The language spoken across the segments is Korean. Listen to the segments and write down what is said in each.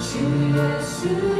주 예수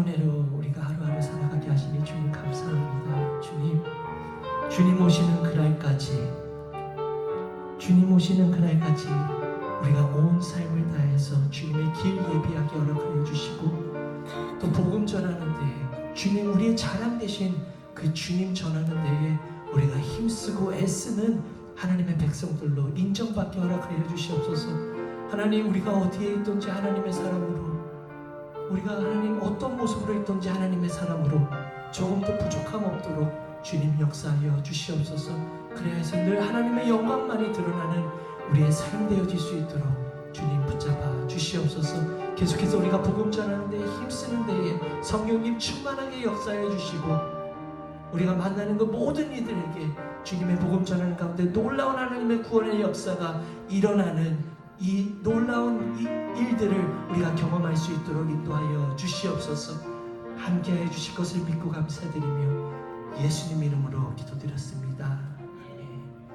은혜로 우리가 하루하루 살아가게 하시니 주님 감사합니다. 주님, 주님 오시는 그날까지, 주님 오시는 그날까지 우리가 온 삶을 다해서 주님의 길 예비하게 허락하여 주시고 또 복음 전하는데 주님 우리의 자랑 대신 그 주님 전하는 데에 우리가 힘쓰고 애쓰는 하나님의 백성들로 인정받게 허락하여 주시옵소서. 하나님 우리가 어디에 있든지 하나님의 사람으로 우리가 하나님 어떤 모습으로 있든지 하나님의 사람으로 조금도 부족함 없도록 주님 역사하여 주시옵소서. 그래야 해서 늘 하나님의 영광만이 드러나는 우리의 삶 되어질 수 있도록 주님 붙잡아 주시옵소서. 계속해서 우리가 복음 전하는 데에 힘쓰는 데에 성령님 충만하게 역사해 주시고 우리가 만나는 그 모든 이들에게 주님의 복음 전하는 가운데 놀라운 하나님의 구원의 역사가 일어나는 이 놀라운 이 일들을 우리가 경험할 수 있도록 인도하여 주시옵소서. 함께 해 주실 것을 믿고 감사드리며 예수님 이름으로 기도드렸습니다.